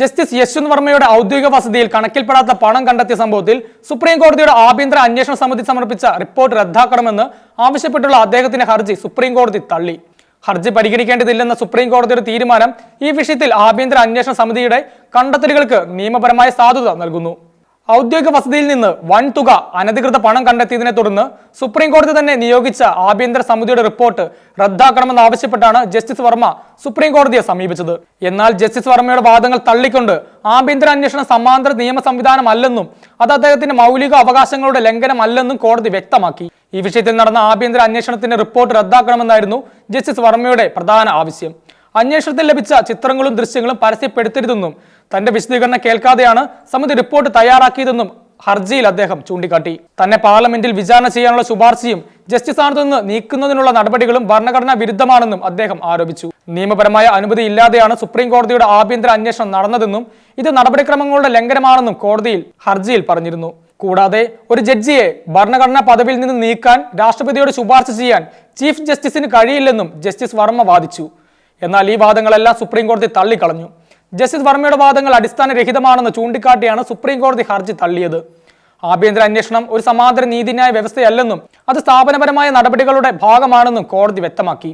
Justice Yashwant വർമ്മയുടെ ഔദ്യോഗിക വസതിയിൽ കണക്കിൽപ്പെടാത്ത പണം കണ്ടെത്തിയ സംഭവത്തിൽ സുപ്രീം കോടതിയുടെ ആഭ്യന്തര അന്വേഷണ സമിതി സമർപ്പിച്ച റിപ്പോർട്ട് റദ്ദാക്കണമെന്ന് ആവശ്യപ്പെട്ടുള്ള അദ്ദേഹത്തിന്റെ ഹർജി സുപ്രീം കോടതി തള്ളി. ഹർജി പരിഗണിക്കേണ്ടതില്ലെന്ന സുപ്രീം കോടതിയുടെ തീരുമാനം ഈ വിഷയത്തിൽ ആഭ്യന്തര അന്വേഷണ സമിതിയുടെ കണ്ടെത്തലുകൾക്ക് നിയമപരമായ സാധുത നൽകുന്നു. ഔദ്യോഗിക വസതിയിൽ നിന്ന് വൻ തുക അനധികൃത പണം കണ്ടെത്തിയതിനെ തുടർന്ന് സുപ്രീം കോടതി തന്നെ നിയോഗിച്ച ആഭ്യന്തര സമിതിയുടെ റിപ്പോർട്ട് റദ്ദാക്കണമെന്ന് ആവശ്യപ്പെട്ടാണ് ജസ്റ്റിസ് വർമ്മ സുപ്രീം കോടതിയെ സമീപിച്ചത്. എന്നാൽ ജസ്റ്റിസ് വർമ്മയുടെ വാദങ്ങൾ തള്ളിക്കൊണ്ട് ആഭ്യന്തര അന്വേഷണം സമാന്തര നിയമ സംവിധാനമല്ലെന്നും അത് അദ്ദേഹത്തിന്റെ മൗലിക അവകാശങ്ങളുടെ ലംഘനമല്ലെന്നും കോടതി വ്യക്തമാക്കി. ഈ വിഷയത്തിൽ നടന്ന ആഭ്യന്തര അന്വേഷണത്തിന്റെ റിപ്പോർട്ട് റദ്ദാക്കണമെന്നായിരുന്നു ജസ്റ്റിസ് വർമ്മയുടെ പ്രധാന ആവശ്യം. അന്വേഷണത്തിൽ ലഭിച്ച ചിത്രങ്ങളും ദൃശ്യങ്ങളും പരസ്യപ്പെടുത്തരുതെന്നും തന്റെ വിശദീകരണം കേൾക്കാതെയാണ് സമിതി റിപ്പോർട്ട് തയ്യാറാക്കിയതെന്നും ഹർജിയിൽ അദ്ദേഹം ചൂണ്ടിക്കാട്ടി. തന്നെ പാർലമെന്റിൽ വിചാരണ ചെയ്യാനുള്ള ശുപാർശയും ജസ്റ്റിസ് സ്ഥാനത്തു നിന്ന് നീക്കുന്നതിനുള്ള നടപടികളും ഭരണഘടനാ വിരുദ്ധമാണെന്നും അദ്ദേഹം ആരോപിച്ചു. നിയമപരമായ അനുമതി ഇല്ലാതെയാണ് സുപ്രീം കോടതിയുടെ ആഭ്യന്തര അന്വേഷണം നടന്നതെന്നും ഇത് നടപടിക്രമങ്ങളുടെ ലംഘനമാണെന്നും കോടതിയിൽ ഹർജിയിൽ പറഞ്ഞിരുന്നു. കൂടാതെ ഒരു ജഡ്ജിയെ ഭരണഘടനാ പദവിയിൽ നിന്ന് നീക്കാൻ രാഷ്ട്രപതിയോട് ശുപാർശ ചെയ്യാൻ ചീഫ് ജസ്റ്റിസിന് കഴിയില്ലെന്നും ജസ്റ്റിസ് വർമ്മ വാദിച്ചു. എന്നാൽ ഈ വാദങ്ങളെല്ലാം സുപ്രീം കോടതി തള്ളിക്കളഞ്ഞു. ജസ്റ്റിസ് വർമ്മയുടെ വാദങ്ങൾ അടിസ്ഥാനരഹിതമാണെന്ന് ചൂണ്ടിക്കാട്ടിയാണ് സുപ്രീം കോടതി ഹർജി തള്ളിയത്. ആഭ്യന്തര അന്വേഷണം ഒരു സമാന്തര നീതിന്യായ വ്യവസ്ഥയല്ലെന്നും അത് സ്ഥാപനപരമായ നടപടികളുടെ ഭാഗമാണെന്നും കോടതി വ്യക്തമാക്കി.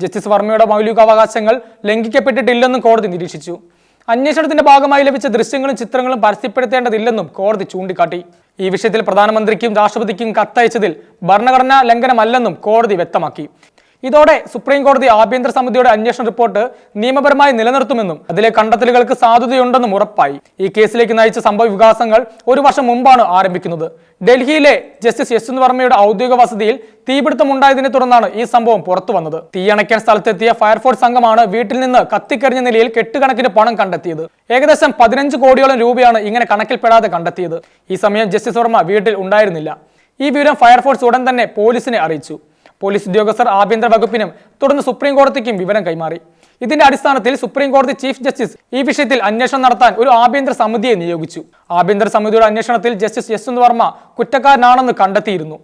ജസ്റ്റിസ് വർമ്മയുടെ മൗലികാവകാശങ്ങൾ ലംഘിക്കപ്പെട്ടിട്ടില്ലെന്നും കോടതി നിരീക്ഷിച്ചു. അന്വേഷണത്തിന്റെ ഭാഗമായി ലഭിച്ച ദൃശ്യങ്ങളും ചിത്രങ്ങളും പരസ്യപ്പെടുത്തേണ്ടതില്ലെന്നും കോടതി ചൂണ്ടിക്കാട്ടി. ഈ വിഷയത്തിൽ പ്രധാനമന്ത്രിക്കും രാഷ്ട്രപതിക്കും കത്തയച്ചതിൽ ഭരണഘടനാ ലംഘനമല്ലെന്നും കോടതി വ്യക്തമാക്കി. ഇതോടെ സുപ്രീം കോടതി ആഭ്യന്തര സമിതിയുടെ അന്വേഷണ റിപ്പോർട്ട് നിയമപരമായി നിലനിർത്തുമെന്നും അതിലെ കണ്ടെത്തലുകൾക്ക് സാധ്യതയുണ്ടെന്നും ഉറപ്പായി. ഈ കേസിലേക്ക് നയിച്ച സംഭവ വികാസങ്ങൾ ഒരു വർഷം മുമ്പാണ് ആരംഭിക്കുന്നത്. ഡൽഹിയിലെ ജസ്റ്റിസ് യശ്വന്ത് വർമ്മയുടെ ഔദ്യോഗിക വസതിയിൽ തീപിടുത്തമുണ്ടായതിനെ തുടർന്നാണ് ഈ സംഭവം പുറത്തു വന്നത്. തീയണയ്ക്കാൻ സ്ഥലത്തെത്തിയ ഫയർഫോഴ്സ് സംഘമാണ് വീട്ടിൽ നിന്ന് കത്തിക്കറിഞ്ഞ നിലയിൽ കെട്ടുകണക്കിന് പണം കണ്ടെത്തിയത്. ഏകദേശം പതിനഞ്ച് കോടിയോളം രൂപയാണ് ഇങ്ങനെ കണക്കിൽപ്പെടാതെ കണ്ടെത്തിയത്. ഈ സമയം ജസ്റ്റിസ് വർമ്മ വീട്ടിൽ ഉണ്ടായിരുന്നില്ല. ഈ വിവരം ഫയർഫോഴ്സ് ഉടൻ തന്നെ പോലീസിനെ അറിയിച്ചു. പോലീസ് ഉദ്യോഗസ്ഥർ ആഭ്യന്തര വകുപ്പിനും തുടർന്ന് സുപ്രീം കോടതിക്കും വിവരം കൈമാറി. ഇതിന്റെ അടിസ്ഥാനത്തിൽ സുപ്രീം കോടതി ചീഫ് ജസ്റ്റിസ് ഈ വിഷയത്തിൽ അന്വേഷണം നടത്താൻ ഒരു ആഭ്യന്തര സമിതിയെ നിയോഗിച്ചു. ആഭ്യന്തര സമിതിയുടെ അന്വേഷണത്തിൽ ജസ്റ്റിസ് യശ്വന്ത് വർമ്മ കുറ്റക്കാരനാണെന്ന് കണ്ടെത്തിയിരുന്നു.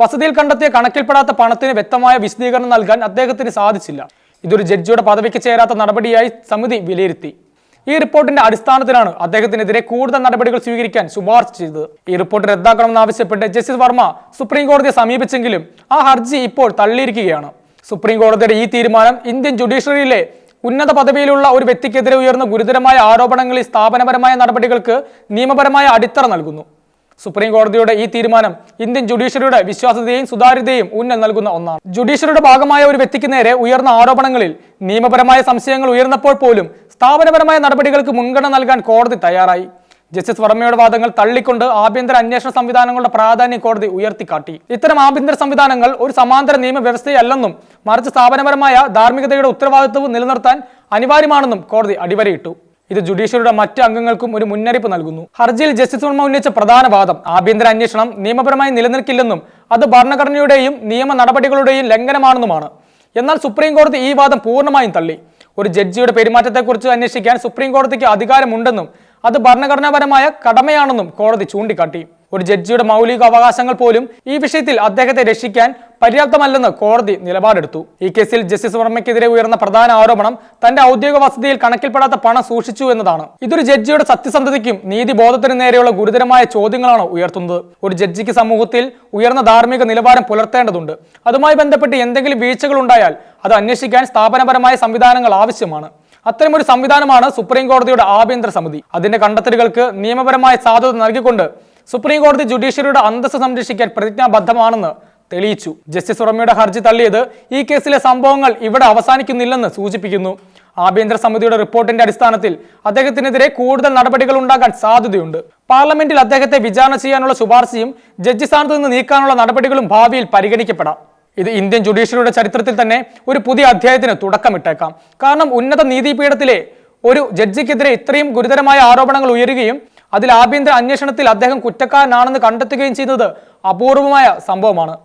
വസതിയിൽ കണ്ടെത്തിയ കണക്കിൽപ്പെടാത്ത പണത്തിന് വ്യക്തമായ വിശദീകരണം നൽകാൻ അദ്ദേഹത്തിന് സാധിച്ചില്ല. ഇതൊരു ജഡ്ജിയുടെ പദവിക്ക് ചേരാത്ത നടപടിയായി സമിതി വിലയിരുത്തി. ഈ റിപ്പോർട്ടിന്റെ അടിസ്ഥാനത്തിലാണ് അദ്ദേഹത്തിനെതിരെ കൂടുതൽ നടപടികൾ സ്വീകരിക്കാൻ ശുപാർശ ചെയ്തത്. ഈ റിപ്പോർട്ട് റദ്ദാക്കണമെന്നാവശ്യപ്പെട്ട് ജസ്റ്റിസ് വർമ്മ സുപ്രീം കോടതിയെ സമീപിച്ചെങ്കിലും ആ ഹർജി ഇപ്പോൾ തള്ളിയിരിക്കുകയാണ്. സുപ്രീം കോടതിയുടെ ഈ തീരുമാനം ഇന്ത്യൻ ജുഡീഷ്യറിയിലെ ഉന്നത പദവിയിലുള്ള ഒരു വ്യക്തിക്കെതിരെ ഉയർന്ന ഗുരുതരമായ ആരോപണങ്ങളിൽ സ്ഥാപനപരമായ നടപടികൾക്ക് നിയമപരമായ അടിത്തറ നൽകുന്നു. സുപ്രീം കോടതിയുടെ ഈ തീരുമാനം ഇന്ത്യൻ ജുഡീഷ്യറിയുടെ വിശ്വാസ്യതയും സുതാര്യതയും ഉന്നൽ നൽകുന്ന ഒന്നാണ്. ജുഡീഷ്യറിയുടെ ഭാഗമായ ഒരു വ്യക്തിക്ക് നേരെ ഉയർന്ന ആരോപണങ്ങളിൽ നിയമപരമായ സംശയങ്ങൾ ഉയർന്നപ്പോൾ പോലും സ്ഥാപനപരമായ നടപടികൾക്ക് മുൻഗണന നൽകാൻ കോടതി തയ്യാറായി. ജസ്റ്റിസ് വർമ്മയുടെ വാദങ്ങൾ തള്ളിക്കൊണ്ട് ആഭ്യന്തര അന്വേഷണ സംവിധാനങ്ങളുടെ പ്രാധാന്യം കോടതി ഉയർത്തിക്കാട്ടി. ഇത്തരം ആഭ്യന്തര സംവിധാനങ്ങൾ ഒരു സമാന്തര നിയമവ്യവസ്ഥയല്ലെന്നും മറിച്ച് സ്ഥാപനപരമായ ധാർമ്മികതയുടെ ഉത്തരവാദിത്വവും നിലനിർത്താൻ അനിവാര്യമാണെന്നും കോടതി അടിവരയിട്ടു. ഇത് ജുഡീഷ്യറിയുടെ മറ്റ് അംഗങ്ങൾക്കും ഒരു മുന്നറിയിപ്പ് നൽകുന്നു. ഹർജിയിൽ ജസ്റ്റിസ് വർമ്മ ഉന്നയിച്ച പ്രധാന വാദം ആഭ്യന്തര അന്വേഷണം നിയമപരമായി നിലനിൽക്കില്ലെന്നും അത് ഭരണഘടനയുടെയും നിയമ നടപടികളുടെയും ലംഘനമാണെന്നുമാണ്. എന്നാൽ സുപ്രീം കോടതി ഈ വാദം പൂർണമായും തള്ളി. ഒരു ജഡ്ജിയുടെ പെരുമാറ്റത്തെക്കുറിച്ച് അന്വേഷിക്കാൻ സുപ്രീം കോടതിക്ക് അധികാരമുണ്ടെന്നും അത് ഭരണഘടനാപരമായ കടമയാണെന്നും കോടതി ചൂണ്ടിക്കാട്ടി. ഒരു ജഡ്ജിയുടെ മൗലിക അവകാശങ്ങൾ പോലും ഈ വിഷയത്തിൽ അദ്ദേഹത്തെ രക്ഷിക്കാൻ പര്യാപ്തമല്ലെന്ന് കോടതി നിലപാടെടുത്തു. ഈ കേസിൽ ജസ്റ്റിസ് വർമ്മയ്ക്കെതിരെ ഉയർന്ന പ്രധാന ആരോപണം തന്റെ ഔദ്യോഗിക വസതിയിൽ കണക്കിൽപ്പെടാത്ത പണം സൂക്ഷിച്ചു എന്നതാണ്. ഇതൊരു ജഡ്ജിയുടെ സത്യസന്ധതയ്ക്കും നീതിബോധത്തിനും നേരെയുള്ള ഗുരുതരമായ ചോദ്യങ്ങളാണ് ഉയർത്തുന്നത്. ഒരു ജഡ്ജിക്ക് സമൂഹത്തിൽ ഉയർന്ന ധാർമ്മിക നിലവാരം പുലർത്തേണ്ടതുണ്ട്. അതുമായി ബന്ധപ്പെട്ട് എന്തെങ്കിലും വീഴ്ചകൾ ഉണ്ടായാൽ അത് അന്വേഷിക്കാൻ സ്ഥാപനപരമായ സംവിധാനങ്ങൾ ആവശ്യമാണ്. അത്തരമൊരു സംവിധാനമാണ് സുപ്രീം കോടതിയുടെ ആഭ്യന്തര സമിതി. അതിന്റെ കണ്ടെത്തലുകൾക്ക് നിയമപരമായ സാധുത നൽകിക്കൊണ്ട് സുപ്രീം കോടതി ജുഡീഷ്യറിയുടെ അന്തസ്സ് സംരക്ഷിക്കാൻ പ്രതിജ്ഞാബദ്ധമാണെന്ന് തെളിയിച്ചു. ജസ്റ്റിസ് ഉറമയുടെ ഹർജി തള്ളിയത് ഈ കേസിലെ സംഭവങ്ങൾ ഇവിടെ അവസാനിക്കുന്നില്ലെന്ന് സൂചിപ്പിക്കുന്നു. ആഭ്യന്തര സമിതിയുടെ റിപ്പോർട്ടിന്റെ അടിസ്ഥാനത്തിൽ അദ്ദേഹത്തിനെതിരെ കൂടുതൽ നടപടികൾ ഉണ്ടാകാൻ സാധ്യതയുണ്ട്. പാർലമെന്റിൽ അദ്ദേഹത്തെ വിചാരണ ചെയ്യാനുള്ള ശുപാർശയും ജഡ്ജി സ്ഥാനത്ത് നിന്ന് നീക്കാനുള്ള നടപടികളും ഭാവിയിൽ പരിഗണിക്കപ്പെടാം. ഇത് ഇന്ത്യൻ ജുഡീഷ്യറിയുടെ ചരിത്രത്തിൽ തന്നെ ഒരു പുതിയ അധ്യായത്തിന് തുടക്കമിട്ടേക്കാം. കാരണം ഉന്നത നീതിപീഠത്തിലെ ഒരു ജഡ്ജിക്കെതിരെ ഇത്രയും ഗുരുതരമായ ആരോപണങ്ങൾ ഉയരുകയും അതിൽ ആഭ്യന്തര അന്വേഷണത്തിൽ അദ്ദേഹം കുറ്റക്കാരനാണെന്ന് കണ്ടെത്തുകയും ചെയ്യുന്നത് അപൂർവമായ സംഭവമാണ്.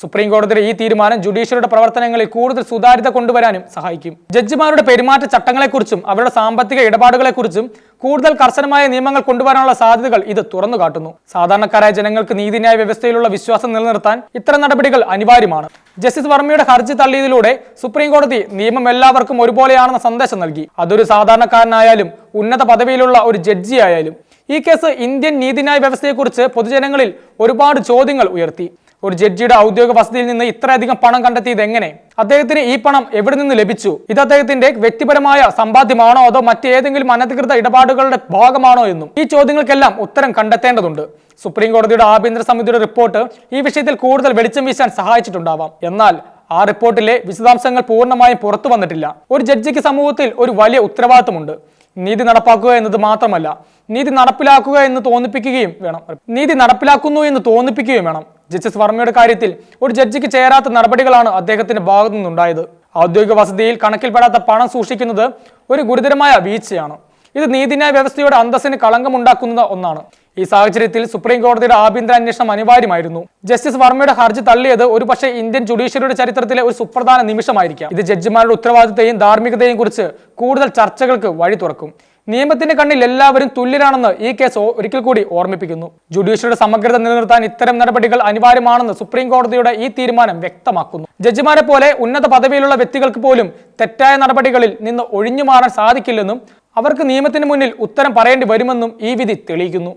സുപ്രീം കോടതിയുടെ ഈ തീരുമാനം ജുഡീഷ്യറിയുടെ പ്രവർത്തനങ്ങളിൽ കൂടുതൽ സുതാര്യത കൊണ്ടുവരാനും സഹായിക്കും. ജഡ്ജിമാരുടെ പെരുമാറ്റ ചട്ടങ്ങളെക്കുറിച്ചും അവരുടെ സാമ്പത്തിക ഇടപാടുകളെക്കുറിച്ചും കൂടുതൽ കർശനമായ നിയമങ്ങൾ കൊണ്ടുവരാനുള്ള സാധ്യതകൾ ഇത് തുറന്നു കാട്ടുന്നു സാധാരണക്കാരായ ജനങ്ങൾക്ക് നീതിന്യായ വ്യവസ്ഥയിലുള്ള വിശ്വാസം നിലനിർത്താൻ ഇത്തരം നടപടികൾ അനിവാര്യമാണ്. ജസ്റ്റിസ് വർമ്മയുടെ ഹർജി തള്ളിയതിലൂടെ സുപ്രീം കോടതി നിയമം എല്ലാവർക്കും ഒരുപോലെയാണെന്ന സന്ദേശം നൽകി. അതൊരു സാധാരണക്കാരനായാലും ഉന്നത പദവിയിലുള്ള ഒരു ജഡ്ജിയായാലും ഈ കേസ് ഇന്ത്യൻ നീതിന്യായ വ്യവസ്ഥയെക്കുറിച്ച് പൊതുജനങ്ങളിൽ ഒരുപാട് ചോദ്യങ്ങൾ ഉയർത്തി. ഒരു ജഡ്ജിയുടെ ഔദ്യോഗിക വസതിയിൽ നിന്ന് ഇത്രയധികം പണം കണ്ടെത്തിയത് എങ്ങനെ? അദ്ദേഹത്തിന് ഈ പണം എവിടെ നിന്ന് ലഭിച്ചു? ഇത് അദ്ദേഹത്തിന്റെ വ്യക്തിപരമായ സമ്പാദ്യമാണോ അതോ മറ്റേതെങ്കിലും അനധികൃത ഇടപാടുകളുടെ ഭാഗമാണോ എന്നും ഈ ചോദ്യങ്ങൾക്കെല്ലാം ഉത്തരം കണ്ടെത്തേണ്ടതുണ്ട്. സുപ്രീം കോടതിയുടെ ആഭ്യന്തര സമിതിയുടെ റിപ്പോർട്ട് ഈ വിഷയത്തിൽ കൂടുതൽ വെളിച്ചം വീശാൻ സഹായിച്ചിട്ടുണ്ടാവാം. എന്നാൽ ആ റിപ്പോർട്ടിലെ വിശദാംശങ്ങൾ പൂർണമായും പുറത്തു വന്നിട്ടില്ല. ഒരു ജഡ്ജിക്ക് സമൂഹത്തിൽ ഒരു വലിയ ഉത്തരവാദിത്തമുണ്ട്. നീതി നടപ്പാക്കുക എന്നത് മാത്രമല്ല നീതി നടപ്പിലാക്കുക എന്ന് തോന്നിപ്പിക്കുകയും വേണം. നീതി നടപ്പിലാക്കുന്നു എന്ന് തോന്നിപ്പിക്കുകയും വേണം. ജസ്റ്റിസ് വർമ്മയുടെ കാര്യത്തിൽ ഒരു ജഡ്ജിക്ക് ചേരാത്ത നടപടികളാണ് അദ്ദേഹത്തിന്റെ ഭാഗത്തു നിന്നുണ്ടായത്. ഔദ്യോഗിക വസതിയിൽ കണക്കിൽപ്പെടാത്ത പണം സൂക്ഷിക്കുന്നത് ഒരു ഗുരുതരമായ വീഴ്ചയാണ്. ഇത് നീതിന്യായ വ്യവസ്ഥയുടെ അന്തസ്സിന് കളങ്കമുണ്ടാക്കുന്ന ഒന്നാണ്. ഈ സാഹചര്യത്തിൽ സുപ്രീം കോടതിയുടെ ആഭ്യന്തര അന്വേഷണം അനിവാര്യമായിരുന്നു. ജസ്റ്റിസ് വർമ്മയുടെ ഹർജി തള്ളിയത് ഒരു പക്ഷേ ഇന്ത്യൻ ജുഡീഷ്യറിയുടെ ചരിത്രത്തിലെ ഒരു സുപ്രധാന നിമിഷമായിരിക്കാം. ഇത് ജഡ്ജിമാരുടെ ഉത്തരവാദിത്തത്തെയും ധാർമ്മികതയും കുറിച്ച് കൂടുതൽ ചർച്ചകൾക്ക് വഴി തുറക്കും. നിയമത്തിന്റെ കണ്ണിൽ എല്ലാവരും തുല്യരാണെന്ന് ഈ കേസ് ഒരിക്കൽ കൂടി ഓർമ്മിപ്പിക്കുന്നു. ജുഡീഷ്യറിയുടെ സമഗ്രത നിലനിർത്താൻ ഇത്തരം നടപടികൾ അനിവാര്യമാണെന്ന് സുപ്രീം കോടതിയുടെ ഈ തീരുമാനം വ്യക്തമാക്കുന്നു. ജഡ്ജിമാരെ പോലെ ഉന്നത പദവിയിലുള്ള വ്യക്തികൾക്ക് പോലും തെറ്റായ നടപടികളിൽ നിന്ന് ഒഴിഞ്ഞു മാറാൻ സാധിക്കില്ലെന്നും അവർക്ക് നിയമത്തിന് മുന്നിൽ ഉത്തരം പറയേണ്ടി വരുമെന്നും ഈ വിധി തെളിയിക്കുന്നു.